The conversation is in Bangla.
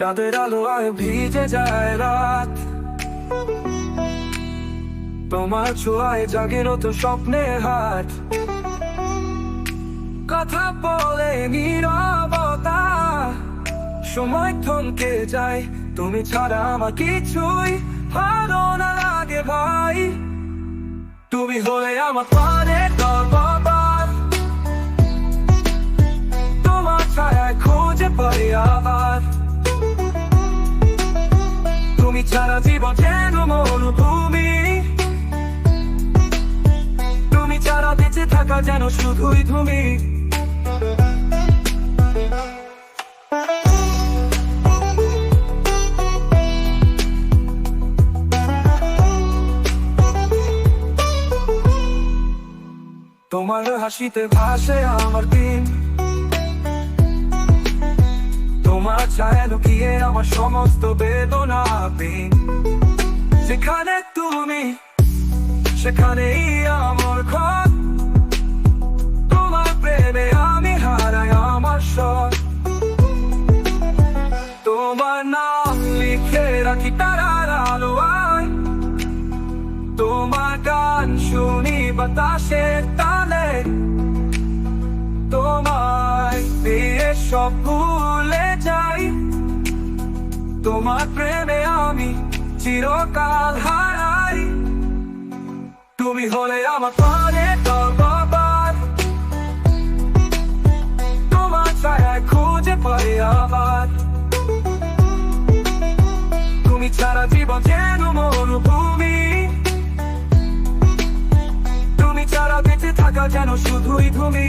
চাঁদের আলো আয় ভিজে যায় রাত। তোমার ছোঁয়ায় জাগে নতুন স্বপ্নের হাট। কথা বলে নীরবতা। সময় থমকে যায়, তুমি ছাড়া আমার কিছুই ভালো না লাগে ভাই। তুমি হলে আমার পারে তোমার ছায়ায় খুঁজে পাই আবার। তুমি ছাড়া থাকা যেন শুধুই তুমি। তোমার হাসিতে ভাসে আমার দিন ছায়া লুকিয়ে আমার সমস্ত বেদনা দিন যেখানে তুমি, সেখানেই আমার ঘর। তোমার প্রেমে আমি হারাই আমার সব তোমার নাম লিখে রাখি তারার আলোয়। তোমার গান শুনি বাতাসের তালে। তোমায় পেয়ে সব তোমার প্রেমে আমি চিরকাল হারাই। তুমি হলে আমার পারে বাবার তোমার ছায়ায় খুঁজে পাই আবার। তুমি ছাড়া জীবন যেন মরুভূমি। তুমি ছাড়া বেঁচে থাকা যেন শুধুই তুমি